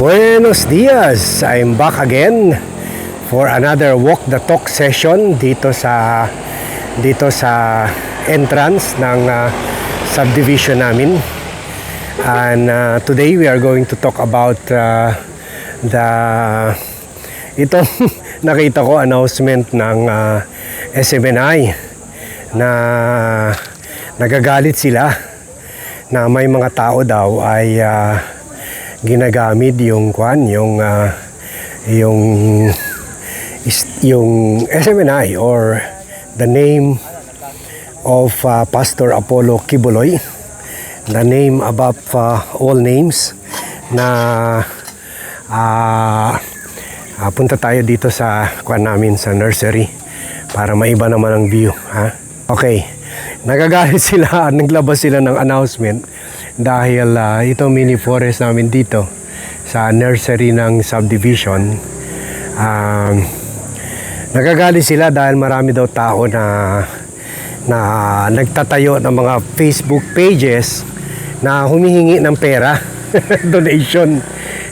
Buenos dias! I'm back again for another walk the talk session dito sa dito sa entrance ng uh, subdivision namin. And uh, today we are going to talk about uh, the ito nakita ko announcement ng uh, SMNI na nagagalit sila na may mga tao daw ay ah, ginagamit yung kwan yung ah, yung yung SMNI or the name of ah, Pastor Apollo Kibuloy. The name above ah, all names na ah ah, punta tayo dito sa kwan namin sa nursery para maiba naman ang view ha? Okay. Nagagalit sila naglabas sila ng announcement dahil ah, ito mini forest namin dito sa nursery ng subdivision um, nagagalit sila dahil marami daw tao na na nagtatayo ng mga Facebook pages na humihingi ng pera donation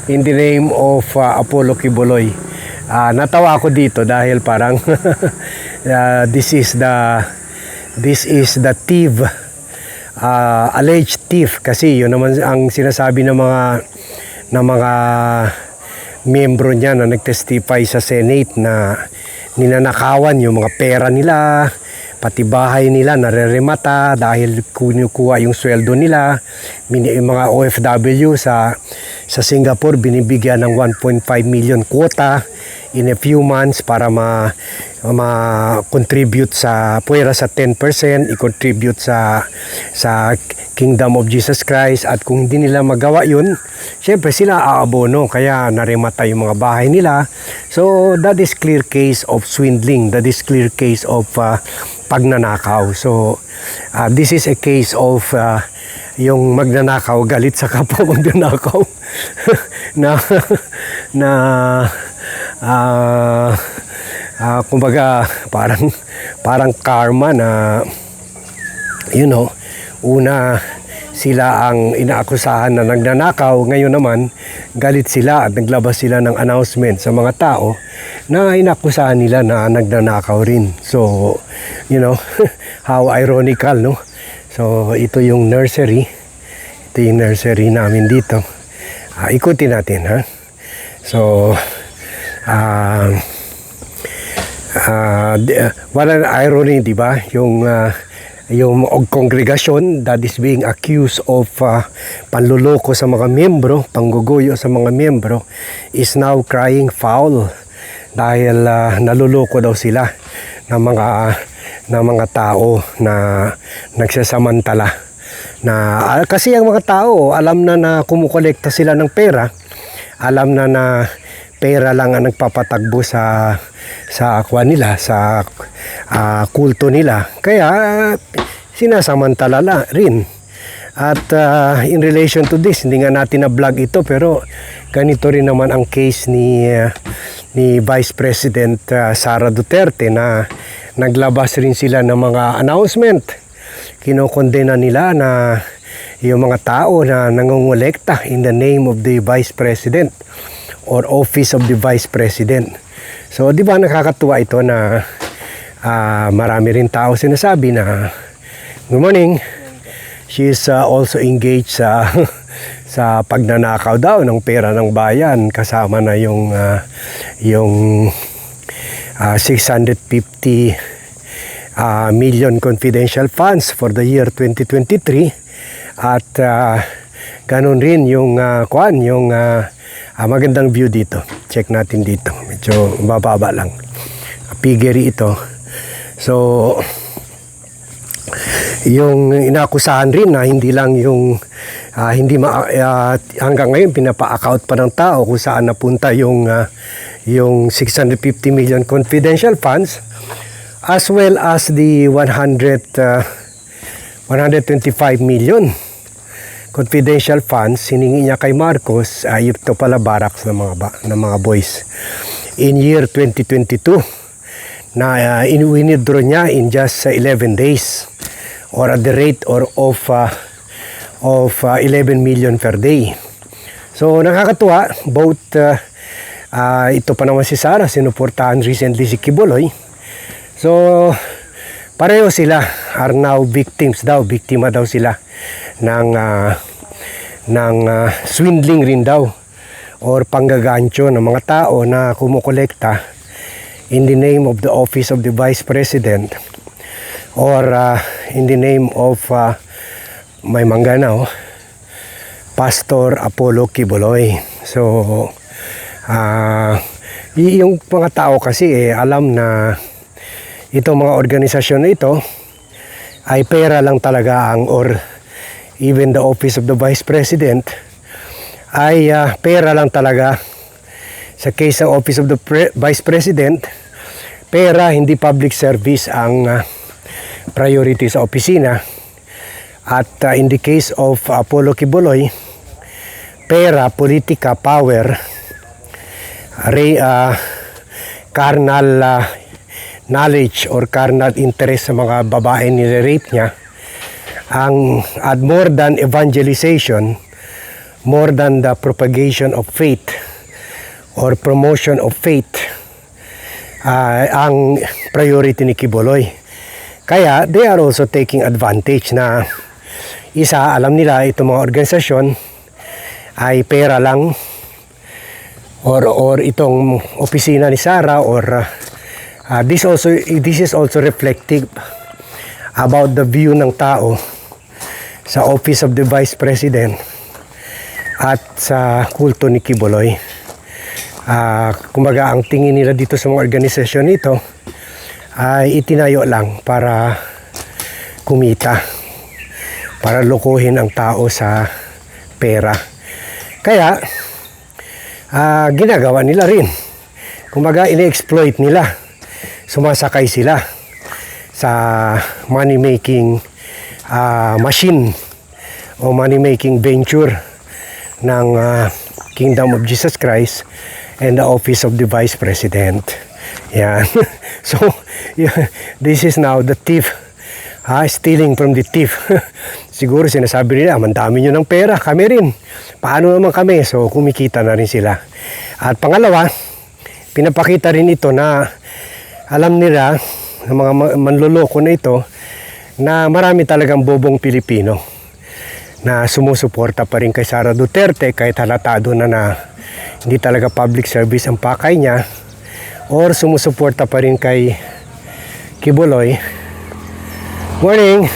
in the name of ah, Apollo Kibuloy. Ah, natawa ako dito dahil parang ah, this is the this is the thief ah, alleged thief kasi yun naman ang sinasabi ng mga ng mga miyembro niya na nagtestify sa Senate na ninanakawan yung mga pera nila, pati bahay nila nareremata dahil kinukuha yung sweldo nila. Yung mga OFW sa sa Singapore binibigyan ng 1.5 million quota in a few months para ma ma-contribute sa puwera sa 10%, i-contribute sa sa Kingdom of Jesus Christ at kung hindi nila magawa yun, syempre sila aabono kaya naremata yung mga bahay nila. So that is clear case of swindling, that is clear case of uh, pagnanakaw. So uh, this is a case of uh, yung magnanakaw galit sa kapwa magnanakaw na na ah ah, kumbaga parang parang karma na you know una sila ang inaakusahan na nagnanakaw ngayon naman galit sila at naglabas sila ng announcement sa mga tao na inaakusahan nila na nagnanakaw rin. So you know how ironical no? So ito yung nursery. Ito yung nursery namin dito. Ah, ikutin natin ha? So ah Ah, di- ah, what an irony, di ba? Yung ah, yung og kongregasyon that is being accused of ah, panluloko sa mga miyembro, pangguguyo sa mga miyembro is now crying foul dahil ah, naluloko daw sila ng mga ng mga tao na nagsasamantala na ah, kasi ang mga tao alam na na kumukolekta sila ng pera alam na na pera lang ang nagpapatagbo sa sa akwa nila sa ah, kulto nila. Kaya sinasamantala la rin. At ah, in relation to this hindi nga natin na vlog ito pero ganito rin naman ang case ni ah, ni Vice President ah, Sara Duterte na naglabas rin sila ng mga announcement. Kinokondena nila na yung mga tao na nangongolekta in the name of the Vice President or Office of the Vice President. So, di ba nakakatuwa ito na ah, marami rin tao sinasabi na Good morning. She is ah, also engaged sa sa pagnanakaw daw ng pera ng bayan kasama na yung ah, yung ah, 650 ah, million confidential funds for the year 2023 at ah, ganun rin yung uh, kwan yung ah, ah, magandang view dito. Check natin dito. Medyo mababa lang. Piggery ito. So yung inakusahan rin na hindi lang yung ah, hindi ma, ah, hanggang ngayon pinapa-account pa ng tao kung saan napunta yung ah, yung 650 million confidential funds as well as the 100 uh, 125 million confidential funds hiningi niya kay Marcos ay ito pala barracks ng mga ng mga boys in year 2022 na uh, in withdraw niya in just uh, 11 days or at the rate or of uh, of uh, 11 million per day So nakakatuwa, both uh, ah, ito pa naman si Sara, sinuportahan recently si Kiboloy. So pareho sila are now victims daw, biktima daw sila ng ah, ng ah, swindling rin daw or panggagancho ng mga tao na kumukolekta in the name of the office of the vice president or uh, in the name of uh, may mangganaw Pastor Apollo Kiboloy. So, y- yung mga tao kasi eh, alam na itong mga organisasyon na ito ay pera lang talaga ang or even the office of the vice president ay ah, pera lang talaga. Sa case ng office of the pre- vice president pera hindi public service ang ah, priority sa opisina. At ah, in the case of Apollo Kiboloy pera, politika, power, re, ah, carnal ah, knowledge or carnal interest sa mga babae nire-rape niya ang at more than evangelization more than the propagation of faith or promotion of faith ah, ang priority ni Kiboloy kaya they are also taking advantage na isa alam nila itong mga organisasyon ay pera lang or or itong opisina ni Sara or uh, this also this is also reflective about the view ng tao sa office of the vice president at sa kulto ni Kiboloy. Ah, kumbaga ang tingin nila dito sa mga organisasyon nito ay itinayo lang para kumita para lokohin ang tao sa pera. Kaya, ah, ginagawa nila rin. Kumbaga, ini-exploit nila. Sumasakay sila sa money-making ah, machine o money-making venture ng ah, Kingdom of Jesus Christ and the office of the Vice President. Yan. so, this is now the thief ha, stealing from the thief. Siguro sinasabi nila, man dami nyo ng pera, kami rin. Paano naman kami? So kumikita na rin sila. At pangalawa, pinapakita rin ito na alam nila, ng mga ma- manloloko na ito, na marami talagang bobong Pilipino na sumusuporta pa rin kay Sara Duterte kahit halatado na na hindi talaga public service ang pakay niya or sumusuporta pa rin kay Kibuloy Morning.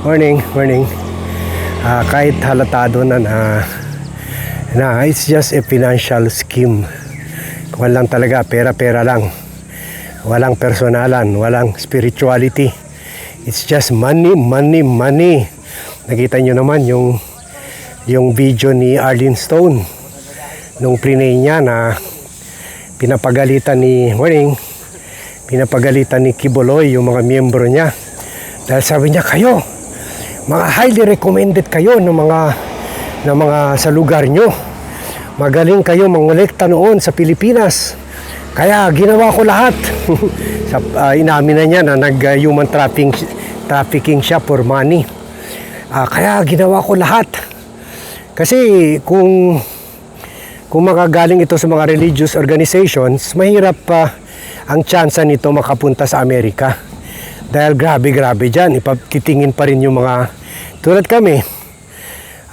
Morning, morning. Ah, kahit halatado na na na it's just a financial scheme. Walang talaga pera-pera lang. Walang personalan, walang spirituality. It's just money, money, money. Nakita nyo naman yung yung video ni Arlene Stone nung prinay niya na pinapagalitan ni morning pinapagalitan ni Kiboloy yung mga miyembro niya dahil sabi niya, kayo, mga highly recommended kayo ng mga, ng mga sa lugar nyo. Magaling kayo mangolekta noon sa Pilipinas. Kaya ginawa ko lahat. sa, ah, inamin na niya na nag-human trafficking, trafficking siya for money. Ah, kaya ginawa ko lahat. Kasi kung kung makagaling ito sa mga religious organizations, mahirap pa ang tsansa nito makapunta sa Amerika. Dahil grabe-grabe dyan, ipatitingin pa rin yung mga, tulad kami,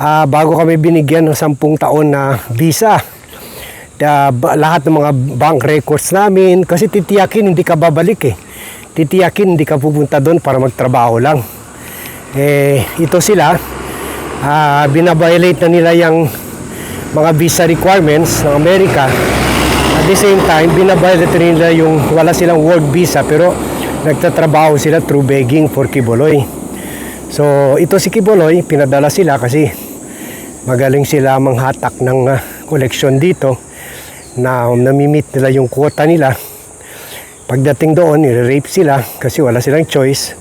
ah, bago kami binigyan ng sampung taon na visa, ba- lahat ng mga bank records namin, kasi titiyakin hindi ka babalik eh. Titiyakin hindi ka pupunta doon para magtrabaho lang. Eh, ito sila, ah, binabiolate na nila yung mga visa requirements ng Amerika. At the same time, binabiolate nila yung wala silang work visa pero nagtatrabaho sila through begging for Kiboloy. So, ito si Kiboloy, pinadala sila kasi magaling sila manghatak ng ah, koleksyon dito na namimit nila yung quota nila. Pagdating doon, nire-rape sila kasi wala silang choice.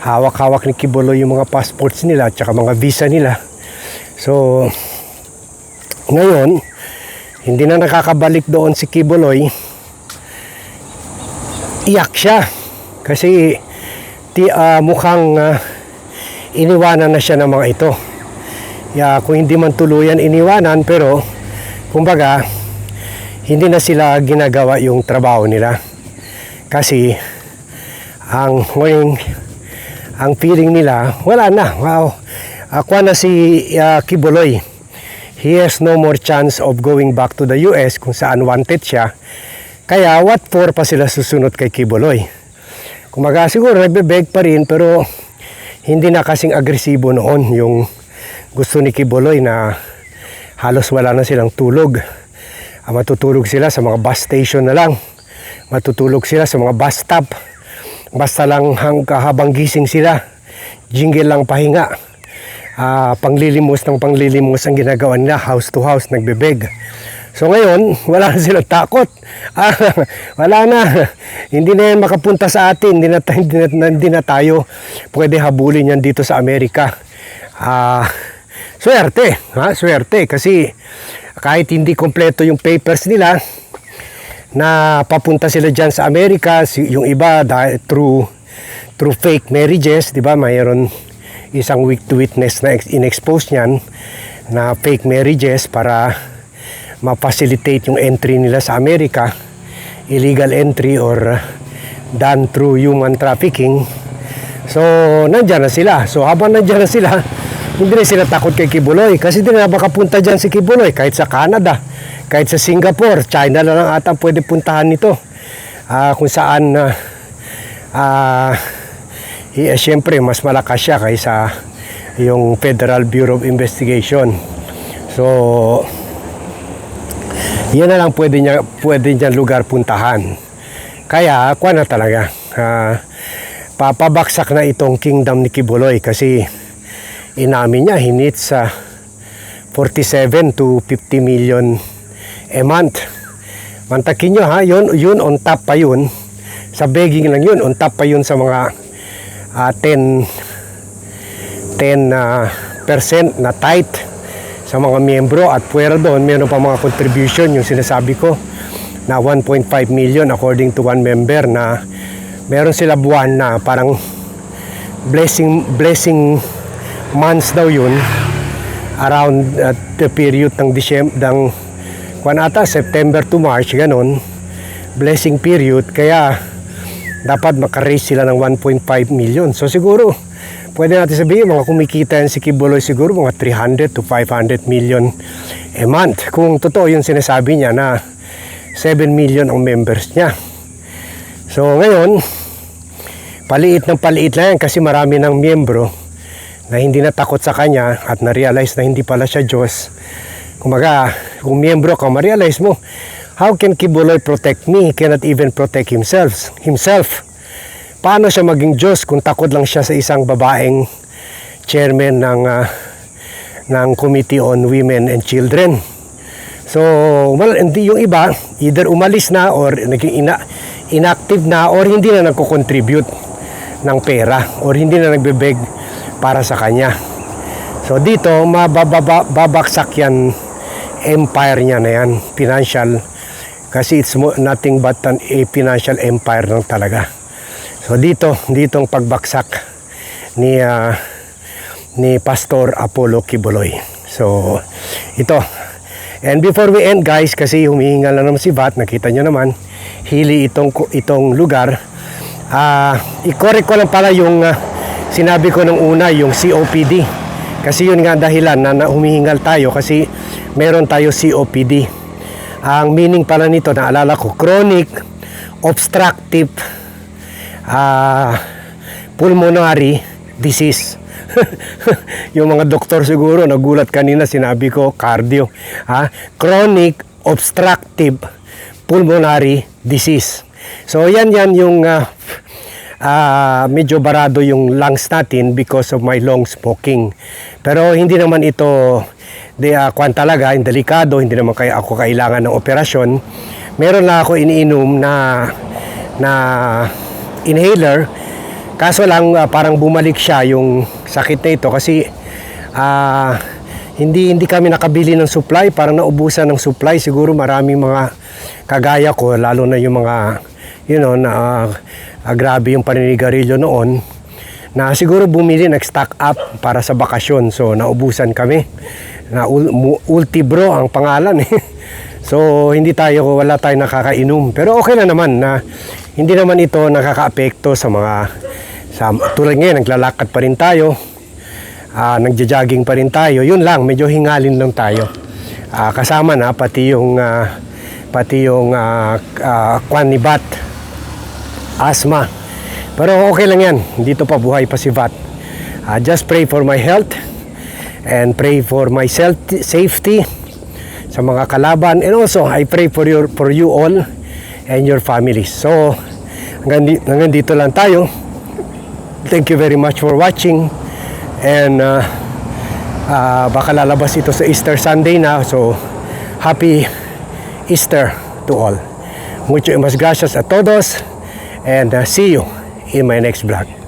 Hawak-hawak ni Kiboloy yung mga passports nila at saka mga visa nila. So, ngayon, hindi na nakakabalik doon si Kiboloy. Iyak siya kasi ti, ah, mukhang ah, iniwanan na siya ng mga ito. ya, kung hindi man tuluyan iniwanan pero kumbaga hindi na sila ginagawa yung trabaho nila. Kasi ang ngayon ang feeling nila wala na. Wow. Ako na si ah, Kibuloy. He has no more chance of going back to the US kung saan wanted siya. Kaya what for pa sila susunod kay Kibuloy? Kumaga siguro nagbe-beg pa rin pero hindi na kasing agresibo noon yung gusto ni Kibuloy na halos wala na silang tulog matutulog sila sa mga bus station na lang. Matutulog sila sa mga bus stop. Basta lang hang habang gising sila jingle lang pahinga. Ah, panglilimos ng panglilimos ang ginagawa nila house to house nagbebeg. So ngayon wala na silang takot. Ah, wala na. Hindi na yan makapunta sa atin. Hindi na, hindi na, hindi na tayo pwede habulin yan dito sa Amerika. Ah swerte ha? Swerte. Kasi kahit hindi kompleto yung papers nila na papunta sila diyan sa Amerika, yung iba dahil through through fake marriages, 'di ba? Mayroon isang week to witness na ex- in-expose niyan na fake marriages para ma-facilitate yung entry nila sa Amerika, illegal entry or done through human trafficking. So, nandyan na sila. So, habang nandyan na sila, hindi na sila takot kay Kibuloy kasi di na makapunta dyan si Kibuloy kahit sa Canada, kahit sa Singapore, China na lang ata pwede puntahan nito. Ah, kung saan ah, i- eh, syempre mas malakas siya kaysa yung Federal Bureau of Investigation. So, yan na lang pwede niya pwede niya lugar puntahan. Kaya kuha na talaga. ah, papabaksak na itong kingdom ni Kibuloy kasi inamin niya he needs sa 47 to 50 million a month. Mantakin nyo ha, yun, yun on top pa yun. Sa begging lang yun, on top pa yun sa mga ah, 10 10 ah, percent na tight sa mga miyembro at puwera doon meron pa mga contribution yung sinasabi ko na 1.5 million according to one member na meron sila buwan na parang blessing blessing months daw yun. Around uh, the period ng December ng kwan ata September to March ganun blessing period kaya dapat makaraise sila ng 1.5 million. So siguro pwede natin sabihin mga kumikita yan si Kibuloy siguro mga 300 to 500 million a month. Kung totoo yung sinasabi niya na 7 million ang members niya. So ngayon paliit ng paliit lang yan kasi marami ng miyembro na hindi natakot sa kanya at na-realize na hindi pala siya Diyos. Kumaga, kung miyembro ka, ma-realize mo, how can Kibuloy protect me? He cannot even protect himself. himself. Paano siya maging Diyos kung takot lang siya sa isang babaeng chairman ng, ah, ng Committee on Women and Children? So, well, hindi yung iba, either umalis na or naging ina, inactive na or hindi na nagko-contribute ng pera or hindi na nagbe-beg para sa kanya. So dito, mababaksak yan empire niya na yan, financial. Kasi it's nothing but an, a financial empire lang talaga. So dito, dito ang pagbaksak ni ah, ni Pastor Apollo Kibuloy. So ito. And before we end guys, kasi humihinga na naman si Vat, nakita nyo naman, hili itong, itong lugar. Ah, i-correct ko lang pala yung ah, sinabi ko nung una, yung COPD. Kasi yun nga dahilan na, humihingal tayo kasi meron tayo COPD. Ang meaning pala nito, naalala ko, chronic obstructive ah, pulmonary disease. yung mga doktor siguro nagulat kanina sinabi ko cardio ha chronic obstructive pulmonary disease so yan yan yung ah, ah, medyo barado yung lungs natin because of my long smoking. Pero hindi naman ito di uh, kwan talaga yung delikado hindi naman kaya ako kailangan ng operasyon. Meron na ako iniinom na na inhaler. Kaso lang ah, parang bumalik siya yung sakit na ito kasi ah, hindi hindi kami nakabili ng supply, parang naubusan ng supply. Siguro maraming mga kagaya ko, lalo na yung mga you know na ah, ah, grabe yung paninigarilyo noon na siguro bumili nag-stock up para sa bakasyon. So naubusan kami. Na Ultibro ang pangalan eh. So hindi tayo wala tayong nakakainom. Pero okay na naman na hindi naman ito nakakaapekto sa mga sa tulad ngayon naglalakad pa rin tayo. Ah, nagja-jogging pa rin tayo. Yun lang, medyo hingalin lang tayo. Ah, kasama na pati yung ah, pati yung ah, ah, kwan ni Bat asthma. Pero okay lang yan. Dito pa buhay pa si Vat. Uh, just pray for my health and pray for my safety sa mga kalaban and also I pray for your for you all and your families. So hanggang, hanggang dito lang tayo. Thank you very much for watching and uh, uh, baka lalabas ito sa Easter Sunday na so happy Easter to all. Mucho mas gracias a todos and uh, see you in my next vlog.